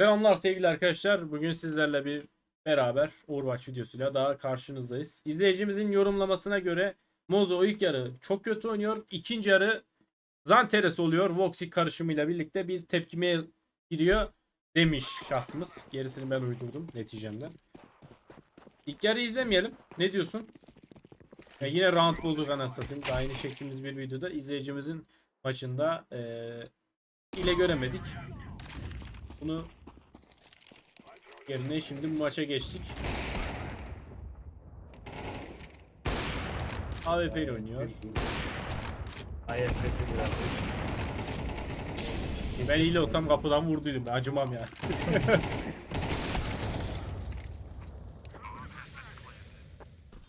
Selamlar sevgili arkadaşlar. Bugün sizlerle bir beraber Overwatch videosuyla daha karşınızdayız. İzleyicimizin yorumlamasına göre Mozo ilk yarı çok kötü oynuyor. İkinci yarı Zanteres oluyor. Voxic karışımıyla birlikte bir tepkimeye giriyor demiş şahsımız. Gerisini ben uydurdum neticemde. İlk yarı izlemeyelim. Ne diyorsun? Ya yine round bozuk anasını satayım. Daha yeni çektiğimiz bir videoda izleyicimizin maçında eee ile göremedik. Bunu yerine şimdi maça geçtik. AWP ile oynuyor. Kötü biraz. Ben ile olsam kapıdan vurduydum. Acımam ya.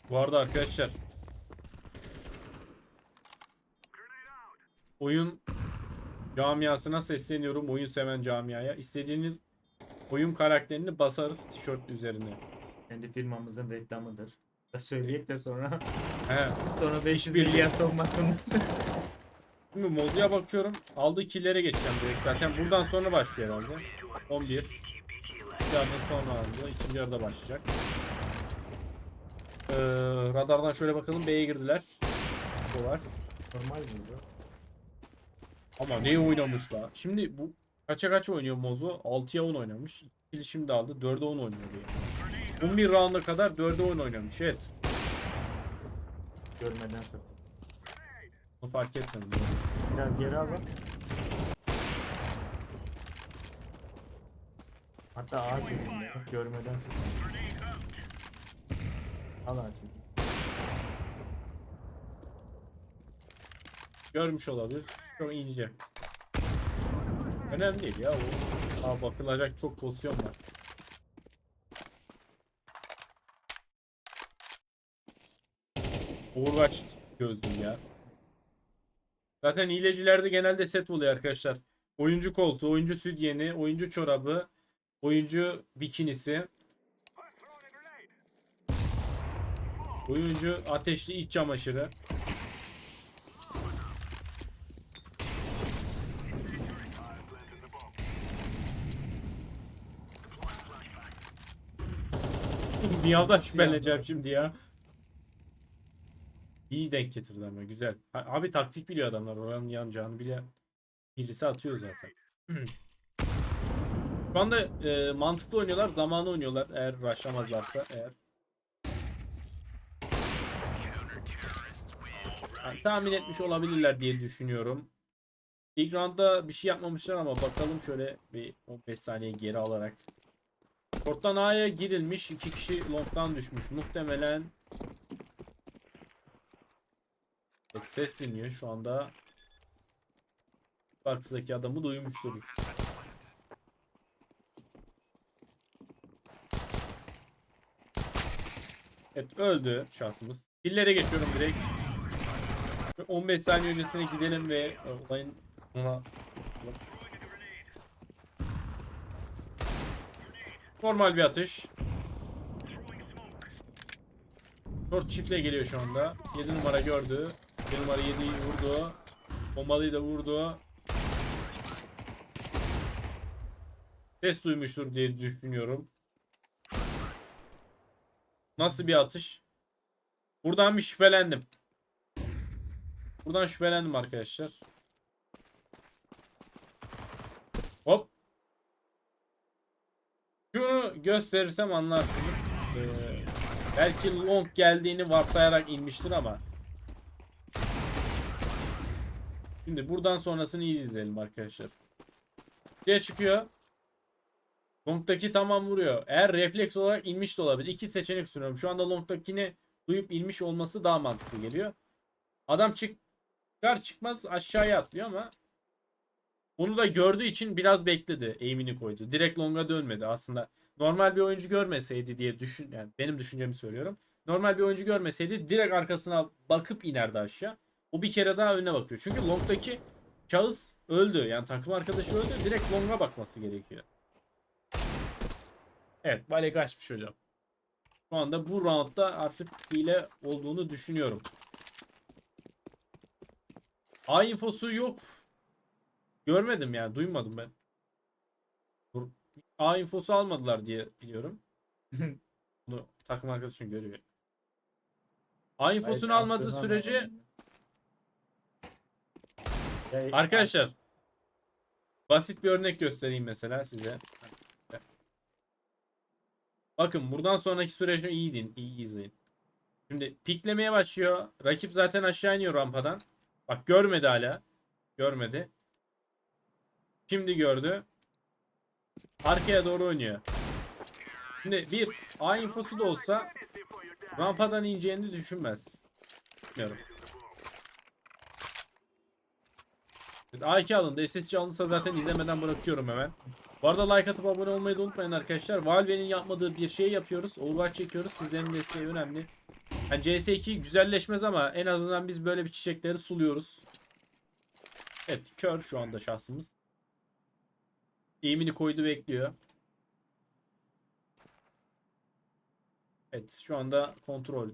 Bu arada arkadaşlar oyun camiasına sesleniyorum. Oyun seven camiaya. İstediğiniz oyun karakterini basarız tişört üzerine. Kendi firmamızın reklamıdır. Da söyleyip de sonra He. sonra 500 birliği. milyar sokmasın. Şimdi Mozu'ya bakıyorum. Aldığı killere geçeceğim direkt. Zaten buradan sonra başlıyor herhalde. 11. Bir yarıdan sonra aldı. İkinci yarıda başlayacak. Ee, radardan şöyle bakalım. B'ye girdiler. Bu var. Normal miydi? Ama ne oynamış la. Şimdi bu kaça kaç oynuyor Mozu? 6'ya 10 oynamış. 2 kill şimdi aldı. 4'e 10 oynuyor diye. 11 round'a kadar 4'e 10 oynamış. Evet. Görmeden sıktı. Bunu fark etmedim. Biraz geri al bak. Hatta ağaç edin ya. Görmeden sıktı. Al ağaç edin. Görmüş olabilir. Çok ince. Önemli değil ya. O. Aa, bakılacak çok pozisyon var. Overwatch gözlüm ya. Zaten hilecilerde genelde set oluyor arkadaşlar. Oyuncu koltuğu, oyuncu sütyeni, oyuncu çorabı, oyuncu bikinisi. Oyuncu ateşli iç çamaşırı. Miyav'dan şüpheleneceğim şimdi ya. İyi denk getirdi ama güzel. Abi taktik biliyor adamlar. Oranın yanacağını bile birisi atıyor zaten. Şu anda e, mantıklı oynuyorlar. Zamanı oynuyorlar. Eğer rushlamazlarsa eğer. Yani tahmin etmiş olabilirler diye düşünüyorum. İlk roundda bir şey yapmamışlar ama bakalım şöyle bir 15 saniye geri alarak. Short'tan A'ya girilmiş. iki kişi long'dan düşmüş. Muhtemelen Evet, ses dinliyor şu anda. Box'daki adamı duymuştur. Evet öldü şahsımız. Killere geçiyorum direkt. Ve 15 saniye öncesine gidelim ve e, olayın Normal bir atış. Short çiftle geliyor şu anda. 7 numara gördü. 7 numara 7'yi vurdu. Bombalıyı da vurdu. Ses duymuştur diye düşünüyorum. Nasıl bir atış? Buradan bir şüphelendim. Buradan şüphelendim arkadaşlar. Şunu gösterirsem anlarsınız. Ee, belki long geldiğini varsayarak inmiştir ama. Şimdi buradan sonrasını iyi izleyelim arkadaşlar. Diye çıkıyor. Long'daki tamam vuruyor. Eğer refleks olarak inmiş de olabilir. İki seçenek sunuyorum. Şu anda Long'dakini duyup inmiş olması daha mantıklı geliyor. Adam çık çıkar çıkmaz aşağıya atlıyor ama onu da gördüğü için biraz bekledi. Aim'ini koydu. Direkt long'a dönmedi. Aslında normal bir oyuncu görmeseydi diye düşün yani benim düşüncemi söylüyorum. Normal bir oyuncu görmeseydi direkt arkasına bakıp inerdi aşağı. O bir kere daha önüne bakıyor. Çünkü long'daki şahıs öldü. Yani takım arkadaşı öldü. Direkt long'a bakması gerekiyor. Evet, Vale kaçmış hocam. Şu anda bu roundda artık hile olduğunu düşünüyorum. A infosu yok. Görmedim yani. Duymadım ben. A infosu almadılar diye biliyorum. Bunu takım arkadaşım görüyor. A infosunu Hayır, almadığı sürece. Ya, arkadaşlar basit bir örnek göstereyim mesela size. Bakın buradan sonraki süreci iyi din, iyi izleyin. Şimdi piklemeye başlıyor. Rakip zaten aşağı iniyor rampadan. Bak görmedi hala. Görmedi. Şimdi gördü. Arkaya doğru oynuyor. Şimdi bir A infosu da olsa rampadan ineceğini düşünmez. Bilmiyorum. A2 alındı. SSC alınsa zaten izlemeden bırakıyorum hemen. Bu arada like atıp abone olmayı da unutmayın arkadaşlar. Valve'nin yapmadığı bir şey yapıyoruz. Overwatch çekiyoruz. Sizlerin desteği önemli. Yani CS2 güzelleşmez ama en azından biz böyle bir çiçekleri suluyoruz. Evet kör şu anda şahsımız. Eğimini koydu bekliyor. Evet şu anda kontrol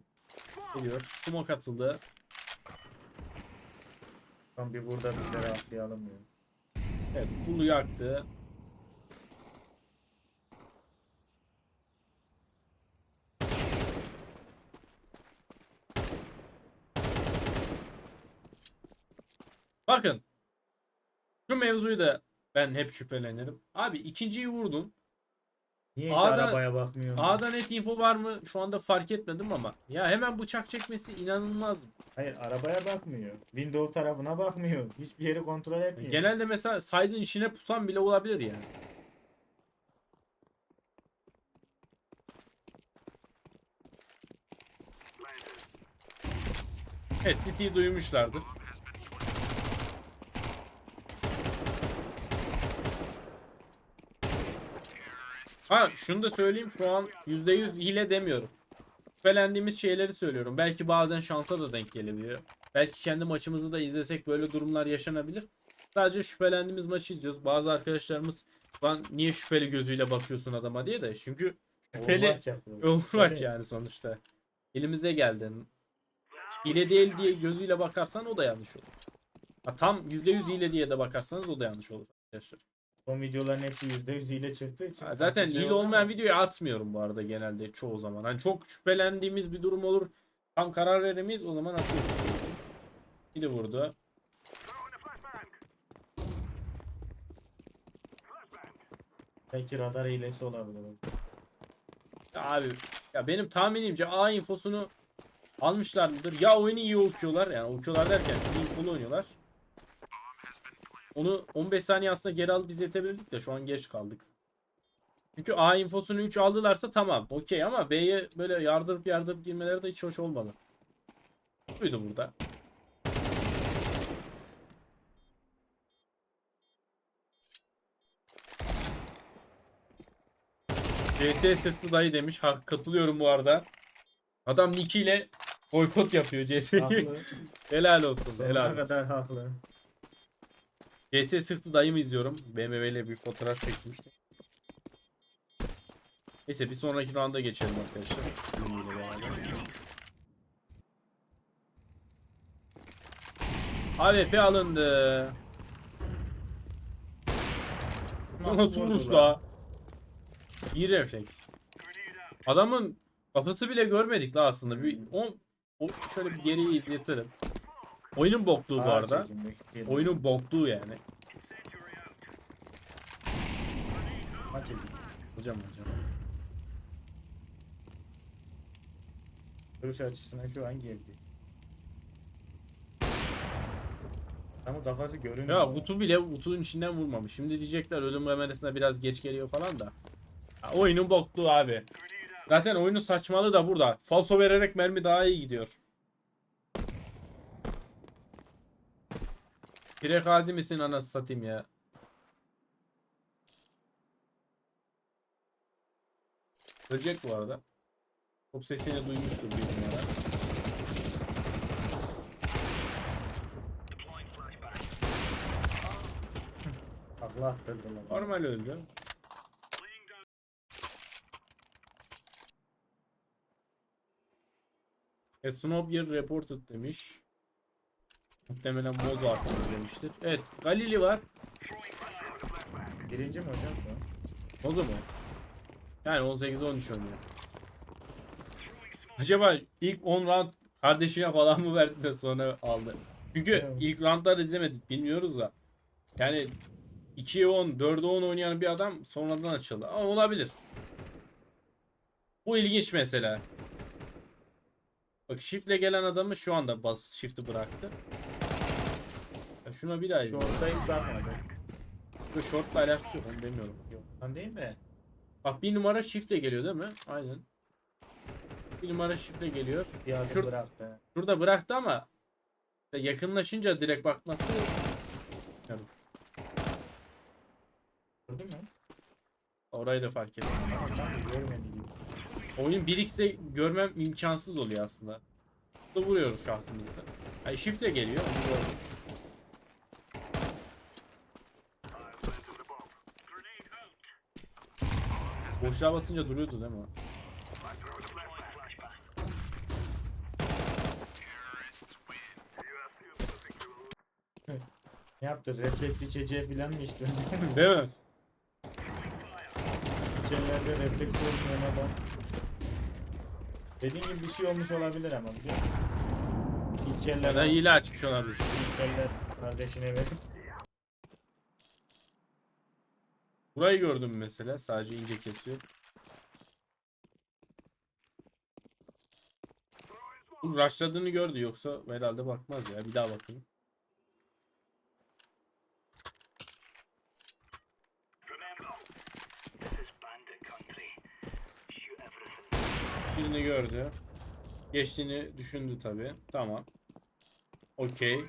ediyor. Smoke atıldı. Tam bir burada bizlere atlayalım ya. Evet pulu yaktı. Bakın. Şu mevzuyu da ben hep şüphelenirim. Abi ikinciyi vurdun. Niye hiç A'da- arabaya bakmıyorsun? A'da net info var mı? Şu anda fark etmedim ama. Ya hemen bıçak çekmesi inanılmaz. Hayır arabaya bakmıyor. Window tarafına bakmıyor. Hiçbir yeri kontrol etmiyor. Genelde mesela saydığın içine pusan bile olabilir yani. Evet City'yi duymuşlardır. Ha şunu da söyleyeyim şu an %100 hile demiyorum. Şüphelendiğimiz şeyleri söylüyorum. Belki bazen şansa da denk gelebiliyor. Belki kendi maçımızı da izlesek böyle durumlar yaşanabilir. Sadece şüphelendiğimiz maçı izliyoruz. Bazı arkadaşlarımız lan niye şüpheli gözüyle bakıyorsun adama diye de. Çünkü şüpheli Overwatch yani sonuçta. Elimize geldi. Hile değil diye gözüyle bakarsan o da yanlış olur. Ha, tam %100 hile diye de bakarsanız o da yanlış olur arkadaşlar. Son videoların hepsi %100 hile çıktığı için. Ha, Zaten şey hile olmayan videoyu atmıyorum bu arada genelde çoğu zaman. Hani çok şüphelendiğimiz bir durum olur. Tam karar veremeyiz o zaman atıyoruz. Bir de vurdu. Belki radar hilesi olabilir. Ya abi ya benim tahminimce A infosunu almışlardır. Ya oyunu iyi okuyorlar yani okuyorlar derken infolu oynuyorlar. Onu 15 saniye aslında geri alıp izletebilirdik de şu an geç kaldık. Çünkü A infosunu 3 aldılarsa tamam okey ama B'ye böyle yardırıp yardırıp girmeleri de hiç hoş olmadı. Buydu burada. CT sırtlı dayı demiş. Ha, katılıyorum bu arada. Adam Nick ile boykot yapıyor CS'yi. Helal olsun. Sonuna Helal olsun. kadar haklı. CS sırtlı dayımı izliyorum. BMW ile bir fotoğraf çekmişti. Neyse bir sonraki rounda geçelim arkadaşlar. AWP alındı. Nasıl vuruş la? İyi refleks. Adamın kafası bile görmedik la aslında. Bir on, o şöyle bir geriye izletirim. Oyunun bokluğu bu arada. Oyunun bokluğu yani. Maç edin. Hocam hocam. Görüş açısına şu an girdi. Ama kafası görünüyor. Ya Utu bile Utu'nun içinden vurmamış. Şimdi diyecekler ölüm kamerasına biraz geç geliyor falan da. Ya oyunun bokluğu abi. Zaten oyunun saçmalığı da burada. Falso vererek mermi daha iyi gidiyor. Pirekazi misin anasını satayım ya. Ölecek bu arada. Top sesini duymuştur bir numara. Takla attırdılar. Normal öldü. E Snowbeer reported demiş. Muhtemelen Mozart demiştir. Evet Galili var. Birinci mi hocam şu an? Oldu mu? Yani 18-13 oynuyor. Acaba ilk 10 round kardeşine falan mı verdi de sonra aldı? Çünkü Evet. ilk roundları izlemedik bilmiyoruz da. Yani 2'ye 10, 4'e 10 oynayan bir adam sonradan açıldı. Ama olabilir. Bu ilginç mesela. Bak shift'le gelen adamı şu anda bas shift'i bıraktı. Şuna bir daha Şu izle. ortayı bakmadı. Bu short'la alakası yok onu demiyorum. Yok lan değil de. Bak bir numara shift'le geliyor değil mi? Aynen. Bir numara shift'le geliyor. Bir adım Şur- bıraktı. Şurada bıraktı ama işte yakınlaşınca direkt bakması Yani Gördün mü? orayı da fark ettim. Ama sanki görmedi gibi. Oyun 1x'e görmem imkansız oluyor aslında. Burada vuruyoruz şahsımızda. Ay shift'le geliyor. Onu gördüm. Boşluğa basınca duruyordu değil mi? Ne yaptı? Refleks içeceği falan mı içti? Değil mi? İçerilerde refleks olmayan adam. Dediğin gibi bir şey olmuş olabilir ama biliyor musun? İlk Ya eller, da hile açmış olabilir. ilk eller kardeşine verip Burayı gördüm mesela. Sadece ince kesiyor. Rushladığını gördü yoksa herhalde bakmaz ya. Bir daha bakayım. Birini gördü. Geçtiğini düşündü tabi. Tamam. Okey.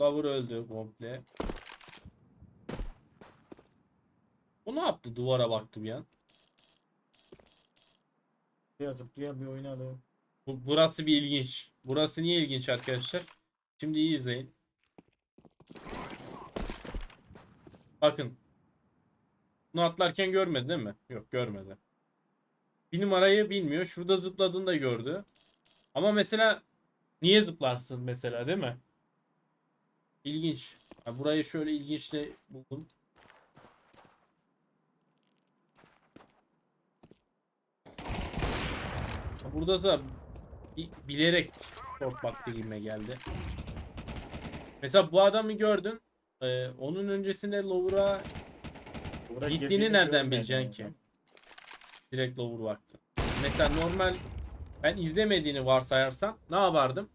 Lover öldü komple. O ne yaptı? Duvara baktı bir an. zıplaya zıplaya bir oynadı. Bu, burası bir ilginç. Burası niye ilginç arkadaşlar? Şimdi iyi izleyin. Bakın. Bunu atlarken görmedi değil mi? Yok görmedi. Bir numarayı bilmiyor. Şurada zıpladığını da gördü. Ama mesela niye zıplarsın mesela değil mi? İlginç. Ha, burayı şöyle ilginçle buldum. Burada da bi- bilerek short baktı gibime geldi. Mesela bu adamı gördün. Ee, onun öncesinde Lower'a Gittiğini nereden bileceksin ki? direkt Lower baktı. Mesela normal ben izlemediğini varsayarsam ne yapardım?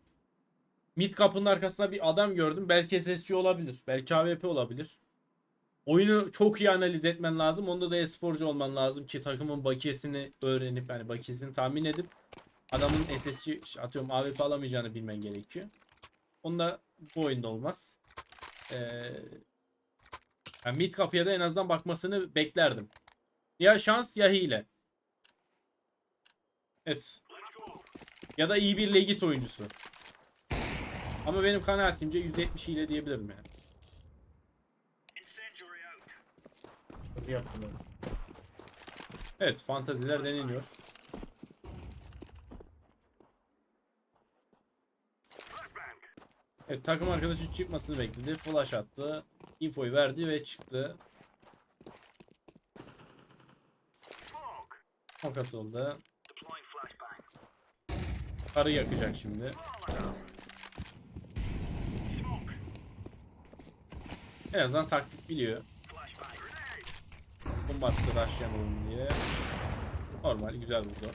Mid kapının arkasında bir adam gördüm. Belki SSC olabilir. Belki AWP olabilir. Oyunu çok iyi analiz etmen lazım. Onda da e-sporcu olman lazım ki takımın bakiyesini öğrenip yani bakiyesini tahmin edip adamın SSC atıyorum AWP alamayacağını bilmen gerekiyor. Onda bu oyunda olmaz. Ee, yani mid kapıya da en azından bakmasını beklerdim. Ya şans ya hile. Evet. Ya da iyi bir legit oyuncusu. Ama benim kanaatimce %70 hile diyebilirim yani. Hızlı yaptım onu. Evet fantaziler deneniyor. Evet takım arkadaşı çıkmasını bekledi. Flash attı. Infoyu verdi ve çıktı. O katıldı. Karı yakacak şimdi. En azından taktik biliyor. Bomba attı oyun diye. Normal güzel vurdu.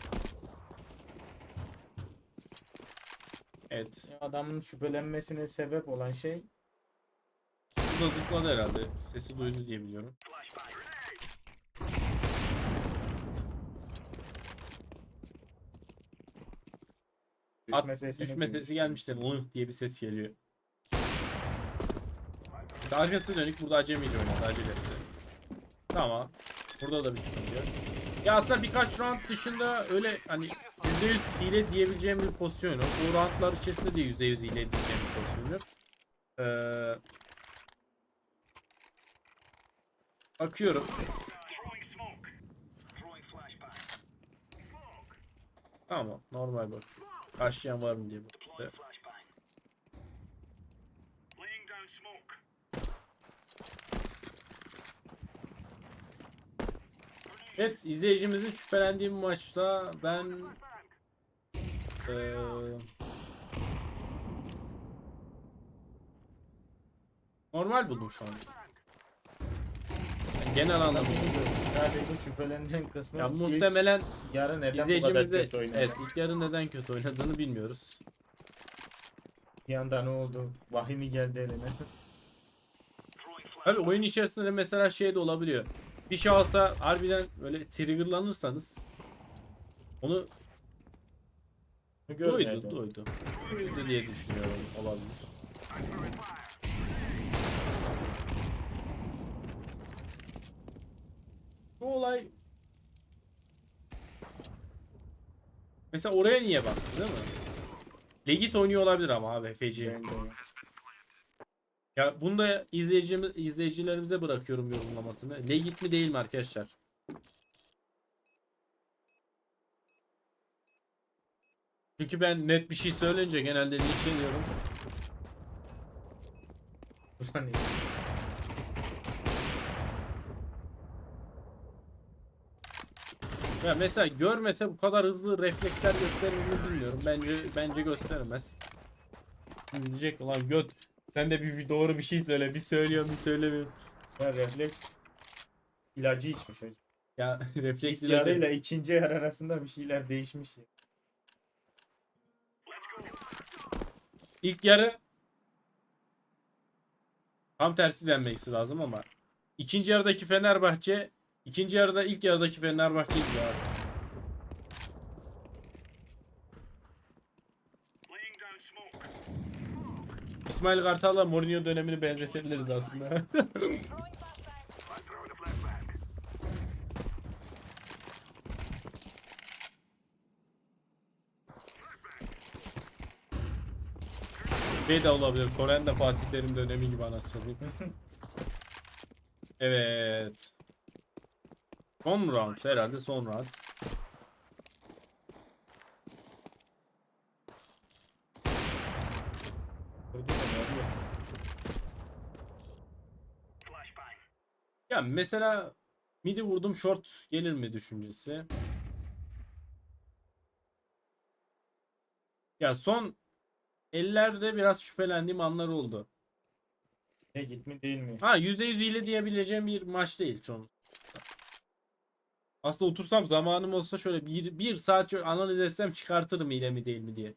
Evet. Adamın şüphelenmesine sebep olan şey Burada zıpladı herhalde. Sesi duydu diye biliyorum. At, düşme sesi gelmişti. Oy diye bir ses geliyor. Arkası dönük burada acemiyle oynadı. Acele. Tamam. Burada da bir sıkıntı yok. Ya aslında birkaç round dışında öyle hani %100 hile diyebileceğim bir pozisyon yok. O roundlar içerisinde de %100 hile diyeceğim bir pozisyon yok. Ee, bakıyorum. Tamam normal bak. Karşıyan var mı diye baktı. Evet izleyicimizin şüphelendiği bir maçta ben eee normal buldum şu an. Yani genel anlamda. Sadece şüphelenen kısmı Ya ilk muhtemelen yarı neden bu kadar izleyicimiz de kötü oynadı? evet ilk yarı neden kötü oynadığını bilmiyoruz. Bir anda ne oldu? Vahiy mi geldi eline? Abi oyun içerisinde mesela şey de olabiliyor. Bir şahsa harbiden böyle triggerlanırsanız onu duydu, Görmedim. duydu. Duydu diye düşünüyorum olabilir. Bu olay Mesela oraya niye baktı değil mi? Legit oynuyor olabilir ama abi feci. Ya bunu da izleyicimiz, izleyicilerimize bırakıyorum yorumlamasını. Legit mi değil mi arkadaşlar? Çünkü ben net bir şey söyleyince genelde linç ediyorum. Ulan. Ya mesela görmese bu kadar hızlı refleksler gösterir mi bilmiyorum. Bence bence göstermez. Şimdi Diyecek ulan göt sen de bir, bir doğru bir şey söyle. Bir söylüyorum bir söylemiyorum. Ya refleks ilacı içmiş hocam. Ya refleks İlk ilacı- yarıyla ikinci yarı arasında bir şeyler değişmiş. ya. İlk yarı tam tersi denmesi lazım ama ikinci yarıdaki Fenerbahçe ikinci yarıda ilk yarıdaki Fenerbahçe gibi abi. İsmail Kartal'la Mourinho dönemini benzetebiliriz aslında. şey de olabilir. Koren de Fatih Terim dönemi gibi anasını. Evet. Son round herhalde son round. Gördün mü? Ne diyorsun? Ya mesela midi vurdum short gelir mi düşüncesi. Ya son ellerde biraz şüphelendiğim anlar oldu. Ne git mi değil mi? Ha %100 hile diyebileceğim bir maç değil çoğun. Aslında otursam zamanım olsa şöyle bir, bir saat analiz etsem çıkartırım hile mi değil mi diye.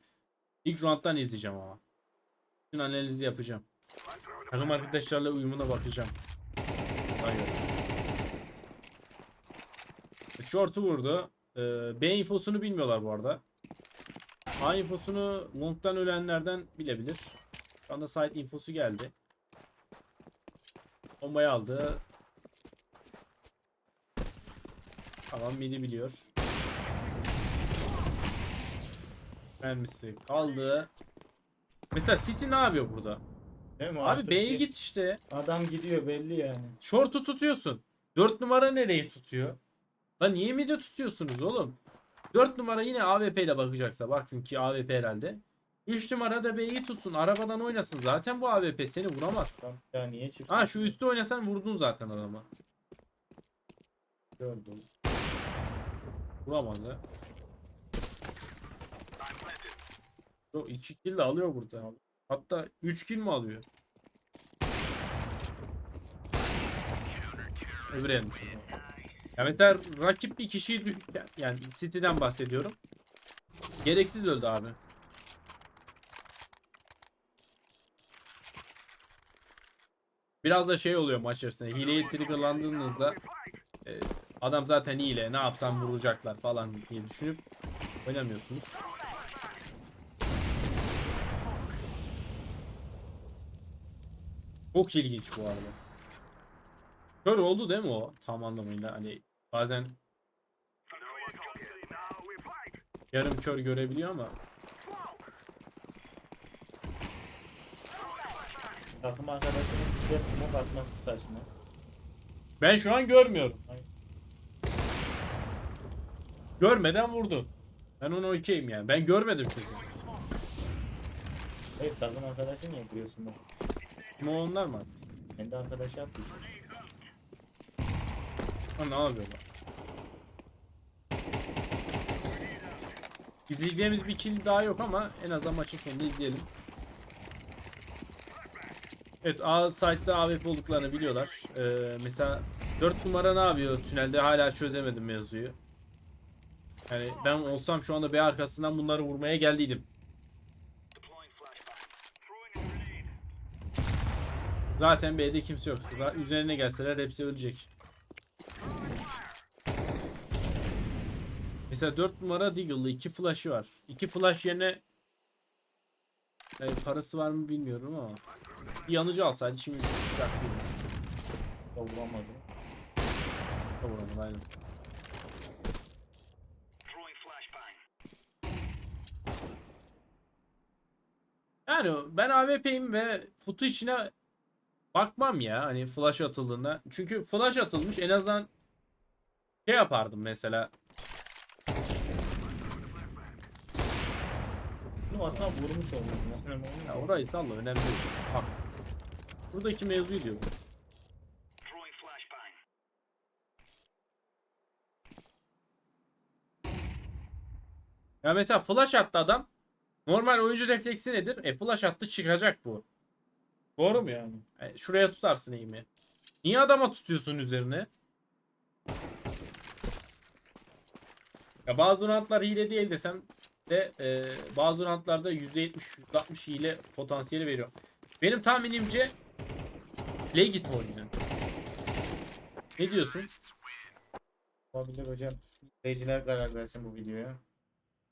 İlk round'dan izleyeceğim ama. Bütün analizi yapacağım. Takım arkadaşlarla uyumuna bakacağım. Hayır. Short'u vurdu. Ee, B infosunu bilmiyorlar bu arada. A infosunu long'dan ölenlerden bilebilir. Şu anda site infosu geldi. Bombayı aldı. Tamam midi biliyor. Mermisi kaldı. Mesela City ne yapıyor burada? Değil mi? Abi Artık B'ye bir- git işte. Adam gidiyor belli yani. Short'u tutuyorsun. 4 numara nereyi tutuyor? Lan niye midi tutuyorsunuz oğlum? 4 numara yine AWP ile bakacaksa baksın ki AWP herhalde. 3 numara da B'yi tutsun. Arabadan oynasın. Zaten bu AWP seni vuramaz. Tam ya niye çıksın? Ha şu üstte oynasan vurdun zaten adama. gördüm. Vuramadı. Yok 2 kill de alıyor burada. Hatta 3 kill mi alıyor? Öbür elmiş. Ya mesela rakip bir kişiyi düş yani City'den bahsediyorum. Gereksiz öldü abi. Biraz da şey oluyor maç içerisinde. Hileyi triggerlandığınızda e, adam zaten hile ne yapsam vuracaklar falan diye düşünüp oynamıyorsunuz. Çok ilginç bu arada. Kör oldu değil mi o tam anlamıyla hani bazen yarım kör görebiliyor ama Takım arkadaşının bir smoke atması saçma. ben şu an görmüyorum. Görmeden vurdu. Ben onu okeyim yani. Ben görmedim çünkü. Hayır takım arkadaşı niye giriyorsun bak? Ama onlar mı attı? Kendi arkadaşı yaptı. Ha ne yapıyorlar? İzleyeceğimiz bir kill daha yok ama en azından maçın sonunda izleyelim. Evet A site'da AWP olduklarını biliyorlar. Ee, mesela 4 numara ne yapıyor tünelde hala çözemedim mevzuyu. Yani ben olsam şu anda B arkasından bunları vurmaya geldiydim. Zaten B'de kimse yok. Daha üzerine gelseler hepsi ölecek. Mesela 4 numara Deagle'lı 2 flash'ı var. 2 flash yerine e, parası var mı bilmiyorum ama bir yanıcı alsaydı şimdi çıkarttıydım. Vuramadı. Kavuramadı aynen. Yani ben AWP'yim ve kutu içine bakmam ya hani flash atıldığında. Çünkü flash atılmış en azından şey yapardım mesela. Bunu aslında vurmuş olmuş. Ya orayı salla önemli değil. Bak. Buradaki mevzuyu diyor. Ya mesela flash attı adam. Normal oyuncu refleksi nedir? E flash attı çıkacak bu. Doğru mu yani? E, şuraya tutarsın eğimi. Niye adama tutuyorsun üzerine? Ya bazı roundlar hile değil desem de e, bazı roundlarda %70 %60 hile potansiyeli veriyor. Benim tahminimce Legit oynuyor. Ne diyorsun? Olabilir hocam. İzleyiciler karar versin bu videoya.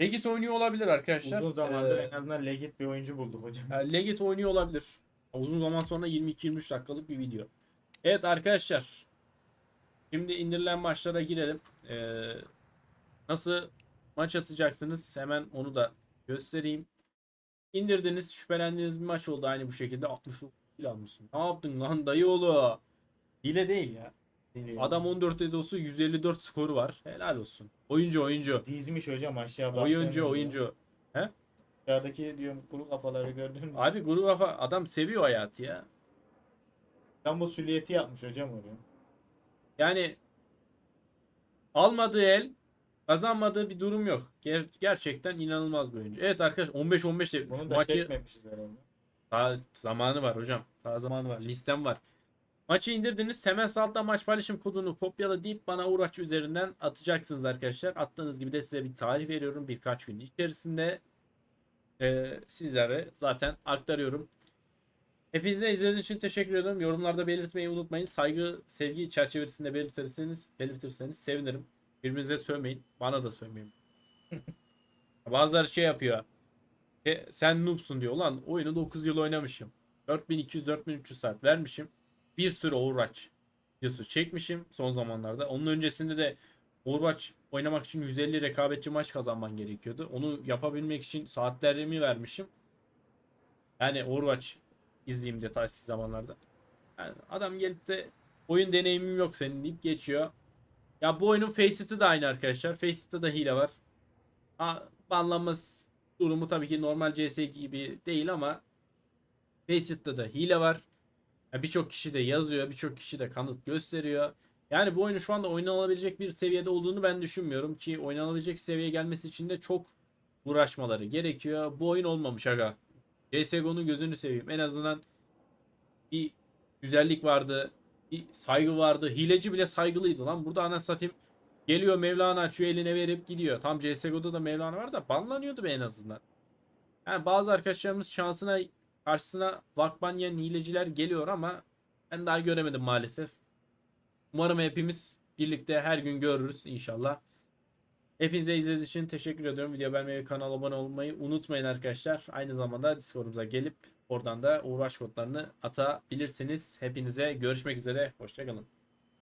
Legit oynuyor olabilir arkadaşlar. Uzun zamandır Ee, en azından legit bir oyuncu bulduk hocam. Yani Legit oynuyor olabilir. Uzun zaman sonra 22-23 dakikalık bir video. Evet arkadaşlar. Şimdi indirilen maçlara girelim. Ee, nasıl maç atacaksınız? Hemen onu da göstereyim. İndirdiniz, şüphelendiğiniz bir maç oldu aynı bu şekilde. 60 kill almışsın. Ne yaptın lan dayı oğlu? Hile değil ya. Adam 14 edosu 154 skoru var. Helal olsun. Oyuncu oyuncu. Dizmiş hocam aşağı Oyuncu baktığınızda. oyuncu. Aşağıdaki diyorum kuru kafaları gördün mü? Abi guru kafa adam seviyor hayatı ya. Tam bu süliyeti yapmış hocam oraya. Yani almadığı el kazanmadığı bir durum yok. Ger- gerçekten inanılmaz bir oyuncu. Evet arkadaş 15-15 de Bunu da maçı çekmemişiz herhalde. daha zamanı var hocam. Daha zamanı var. Listem var. Maçı indirdiniz. Hemen altta maç paylaşım kodunu kopyala deyip bana uğraş üzerinden atacaksınız arkadaşlar. Attığınız gibi de size bir tarih veriyorum. Birkaç gün içerisinde eee, sizlere zaten aktarıyorum. Hepinize izlediğiniz için teşekkür ederim. Yorumlarda belirtmeyi unutmayın. Saygı, sevgi çerçevesinde belirtirseniz, belirtirseniz sevinirim. Birbirinize sövmeyin. Bana da sövmeyin. Bazıları şey yapıyor. E, sen noobsun diyor. Ulan oyunu 9 yıl oynamışım. 4200-4300 saat vermişim. Bir sürü Overwatch videosu çekmişim son zamanlarda. Onun öncesinde de Overwatch oynamak için 150 rekabetçi maç kazanman gerekiyordu. Onu yapabilmek için saatlerimi vermişim. Yani Overwatch izleyeyim detaysız zamanlarda. Yani adam gelip de oyun deneyimim yok senin deyip geçiyor. Ya bu oyunun Facet'i de aynı arkadaşlar. Facet'te de hile var. Ha, banlanma durumu tabii ki normal CS gibi değil ama Facet'te de hile var. Birçok kişi de yazıyor, birçok kişi de kanıt gösteriyor. Yani bu oyunu şu anda oynanabilecek bir seviyede olduğunu ben düşünmüyorum ki oynanabilecek bir seviyeye gelmesi için de çok uğraşmaları gerekiyor. Bu oyun olmamış aga. CSGO'nun gözünü seveyim. En azından bir güzellik vardı. Bir saygı vardı. Hileci bile saygılıydı lan. Burada ana satayım geliyor Mevlana açıyor eline verip gidiyor. Tam CSGO'da da Mevlana var da banlanıyordu be en azından. Yani bazı arkadaşlarımız şansına karşısına vakban yiyen hileciler geliyor ama ben daha göremedim maalesef. Umarım hepimiz birlikte her gün görürüz inşallah. Hepinize izlediğiniz için teşekkür ediyorum. Video beğenmeyi ve kanala abone olmayı unutmayın arkadaşlar. Aynı zamanda Discord'umuza gelip oradan da uğraş kodlarını atabilirsiniz. Hepinize görüşmek üzere. Hoşçakalın.